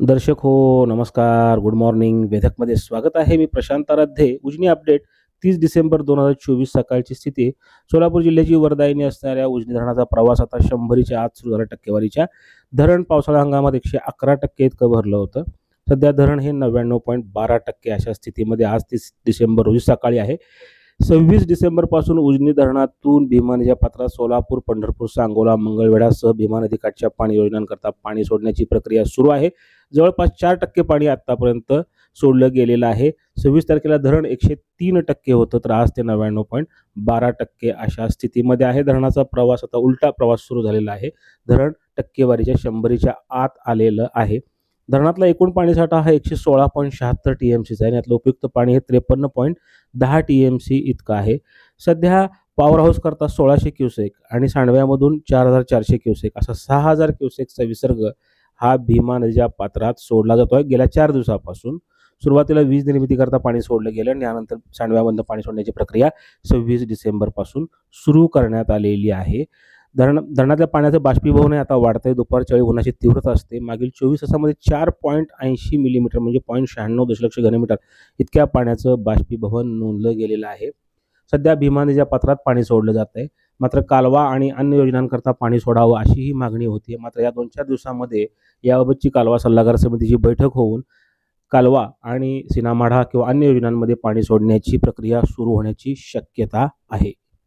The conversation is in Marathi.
दर्शक हो नमस्कार गुड मॉर्निंग वेधकमध्ये स्वागत आहे मी प्रशांत आराध्ये. उजनी अपडेट तीस डिसेंबर दोन हजार चोवीस सकाळची स्थिती. सोलापूर जिल्ह्याची वरदायिनी असणाऱ्या उजनी धरणाचा प्रवास आता शंभरीच्या आत सुरू झाला. टक्केवारीच्या धरण पावसाळा हंगामात एकशे अकरा टक्के इतकं भरलं होतं. सध्या धरण हे नव्याण्णव पॉईंट बारा टक्के अशा स्थितीमध्ये आज तीस डिसेंबर रोजी सकाळी आहे. सव्वीस डिसेंबरपासून उजनी धरणातून भीमा नदीच्या पात्रात सोलापूर पंढरपूर सांगोला मंगळवेढासह भीमा नदीकाठच्या पाणी योजनांकरता पाणी सोडण्याची प्रक्रिया सुरू आहे. जवळपास चार टक्के पाणी आतापर्यंत सोडलं गेलेलं आहे. सव्वीस तारखेला धरण एकशे तीन टक्के होतं तर आज ते नव्याण्णव पॉईंट बारा टक्के अशा स्थितीमध्ये आहे. धरणाचा प्रवास आता उलटा प्रवास सुरू झालेला आहे. धरण टक्केवारीच्या शंभरीच्या आत आलेलं आहे. धरणातला एकूण पाणीसाठा हा एकशे सोळा पॉईंट शहात्तर टी एम सीचा आहे. आणि यातलं उपयुक्त पाणी हे त्रेपन्न पॉईंट दहा टी एम सी इतकं आहे. सध्या पॉवर हाऊस करता सोळाशे क्युसेक आणि सांडव्यामधून चार हजार चारशे क्युसेक असा सहा हजार क्युसेकचा विसर्ग हा भीमा नदीच्या पात्रात सोडला जातो आहे. गेल्या चार दिवसापासून सुरुवातीला वीज निर्मितीकरता पाणी सोडलं गेलं आणि यानंतर सांडव्यामधनं पाणी सोडण्याची प्रक्रिया सव्वीस डिसेंबरपासून सुरू करण्यात आलेली आहे. धरण धरणातल्या पाण्याचं बाष्पीभवन आता आता वाढतंय. दुपारच्या वेळी उन्हाची तीव्रता असते. मागील चोवीस तासामध्ये चार पॉईंट ऐंशी मिलीमीटर म्हणजे पॉईंट शहाण्णव दशलक्ष घनमीटर इतक्या पाण्याचं बाष्पीभवन नोंदलं गेलेलं आहे. सध्या भीमा नदीच्या पात्रात पाणी सोडलं जात आहे मात्र कालवा आणि अन्य योजनांकरता पाणी सोडावं अशी ही मागणी होती मात्र या दोन चार दिवसामध्ये याबाबतची कालवा सल्लागार समितीची बैठक होऊन कालवा आणि सिनामाढा किंवा अन्य योजनांमध्ये पाणी सोडण्याची प्रक्रिया सुरू होण्याची शक्यता आहे.